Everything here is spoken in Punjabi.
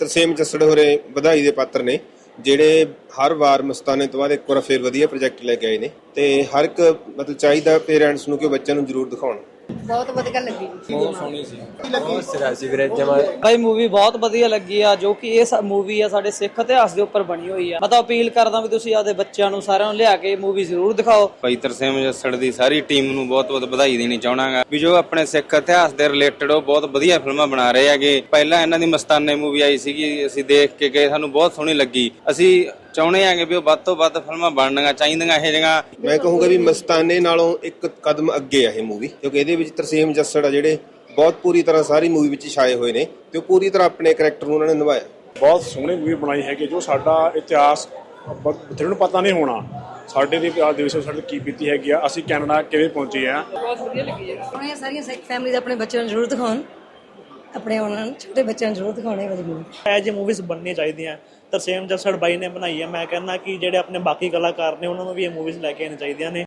ਤਰਸੇਮ ਜੱਸੜ ਹੋਰੇ ਵਧਾਈ ਦੇ ਪਾਤਰ ਨੇ, ਜਿਹੜੇ ਹਰ ਵਾਰ ਮਸਤਾਨੇ ਤੋਂ ਬਾਅਦ ਇੱਕ ਵਾਰ ਫੇਰ ਵਧੀਆ ਪ੍ਰੋਜੈਕਟ ਲੈ ਕੇ ਆਏ ਨੇ ਤੇ ਹਰ ਇੱਕ ਮਤਲਬ ਚਾਹੀਦਾ ਪੇਰੈਂਟਸ ਨੂੰ ਕਿ ਬੱਚਿਆਂ ਨੂੰ ਜ਼ਰੂਰ ਦਿਖਾਉਣ। ਬਹੁਤ ਵਧੀਆ ਲੱਗੀ। ਬਹੁਤ ਸੋਹਣੀ ਸੀ। ਬਹੁਤ ਸਿਰਾਸੀ ਵੀਰੇ ਜਮਾ। ਭਾਈ ਮੂਵੀ ਬਹੁਤ ਵਧੀਆ ਲੱਗੀ ਆ ਜੋ ਕਿ ਇਹ ਮੂਵੀ ਆ ਸਾਡੇ ਸਿੱਖ ਇਤਿਹਾਸ ਦੇ ਉੱਪਰ ਬਣੀ ਹੋਈ ਆ। ਮੈਂ ਤਾਂ ਅਪੀਲ ਕਰਦਾ ਵੀ ਤੁਸੀਂ ਆਪਦੇ ਬੱਚਿਆਂ ਨੂੰ ਸਾਰਿਆਂ ਨੂੰ ਲਿਆ ਕੇ ਮੂਵੀ ਜ਼ਰੂਰ ਦਿਖਾਓ। ਭਾਈ ਤਰਸੇਮ ਜੱਸੜ ਦੀ ਸਾਰੀ ਟੀਮ ਨੂੰ ਬਹੁਤ ਬਹੁਤ ਵਧਾਈ ਦੇਣੀ ਚਾਹਣਾਗਾ। ਵੀ ਜੋ ਆਪਣੇ ਸਿੱਖ ਇਤਿਹਾਸ ਦੇ ਰਿਲੇਟਡ ਉਹ ਬਹੁਤ ਵਧੀਆ ਫਿਲਮਾਂ ਬਣਾ ਰਹੇ ਹੈਗੇ। ਪਹਿਲਾਂ ਇਹਨਾਂ ਦੀ ਮਸਤਾਨੇ ਮੂਵੀ ਆਈ ਸੀਗੀ ਅਸੀਂ ਦੇਖ ਕੇ ਗਏ ਸਾਨੂੰ ਬਹੁਤ ਸੋਹਣੀ ਲੱਗੀ। ਅਸੀਂ ਚਾਹੁੰਦੇ ਹਾਂਗੇ ਵੀ ਉਹ ਵੱਧ ਤੋਂ ਵੱਧ ਫਿਲਮਾਂ ਬਣਨੀਆਂ ਚਾਹੀਦੀਆਂ ਇਹ ਜਿਹੀਆਂ ਮੈਂ ਕਹੂੰਗਾ ਵੀ ਮਸਤਾਨੇ ਨਾਲੋਂ ਇੱਕ ਕਦਮ ਅੱਗੇ ਆ ਇਹ ਮੂਵੀ ਕਿਉਂਕਿ ਇਹਦੇ ਵਿੱਚ ਤਰਸੇਮ ਜੱਸੜ ਆ ਜਿਹੜੇ ਬਹੁਤ ਪੂਰੀ ਤਰ੍ਹਾਂ ਸਾਰੀ ਮੂਵੀ ਵਿੱਚ ਛਾਏ ਹੋਏ ਨੇ ਤੇ ਉਹ ਪੂਰੀ ਤਰ੍ਹਾਂ ਆਪਣੇ ਕੈਰੈਕਟਰ ਨੂੰ ਉਹਨਾਂ ਨੇ ਨਿਭਾਇਆ। ਬਹੁਤ ਸੋਹਣੀ ਮੂਵੀ ਬਣਾਈ ਹੈ ਕਿ ਜੋ ਸਾਡਾ ਇਤਿਹਾਸ ਬਥੇਰੇ ਨੂੰ ਪਤਾ ਨਹੀਂ ਹੋਣਾ। ਸਾਡੇ ਦੇ ਇਤਿਹਾਸ ਦੇ ਵਿੱਚ ਸਾਡੇ ਕੀ ਬੀਤੀ ਹੈਗੀ ਆ ਅਸੀਂ ਕੈਨੇਡਾ ਕਿਵੇਂ ਪਹੁੰਚੇ ਆ। ਉਹਨੇ ਸਾਰੀਆਂ ਸਿੱਖ ਫੈਮਿਲੀ ਦੇ ਆਪਣੇ ਬੱਚਿਆਂ ਨੂੰ ਜ਼ਰੂਰ ਦਿਖਾਉਣ। ਆਪਣੇ ਉਹਨਾਂ ਨੂੰ ਛੋਟੇ ਬੱਚਿਆਂ ਨੂੰ ਜ਼ਰੂਰ ਦਿਖਾਉਣੇ ਵਾਲੀ ਮੂਵੀ ਇਹ ਜਿਹੀ ਮੂਵੀਜ਼ ਬਣਨੀ ਚਾਹੀਦੀਆਂ। ਤਰਸੇਮ ਜਸੜ ਬਾਈ ਨੇ ਬਣਾਈ ਹੈ ਮੈਂ ਕਹਿੰਦਾ ਕਿ ਜਿਹੜੇ ਆਪਣੇ ਬਾਕੀ ਕਲਾਕਾਰ ਨੇ, ਉਹਨਾਂ ਨੂੰ ਵੀ ਇਹ ਮੂਵੀਜ਼ ਲੈ ਕੇ ਆਉਣੀ ਚਾਹੀਦੀਆਂ ਨੇ।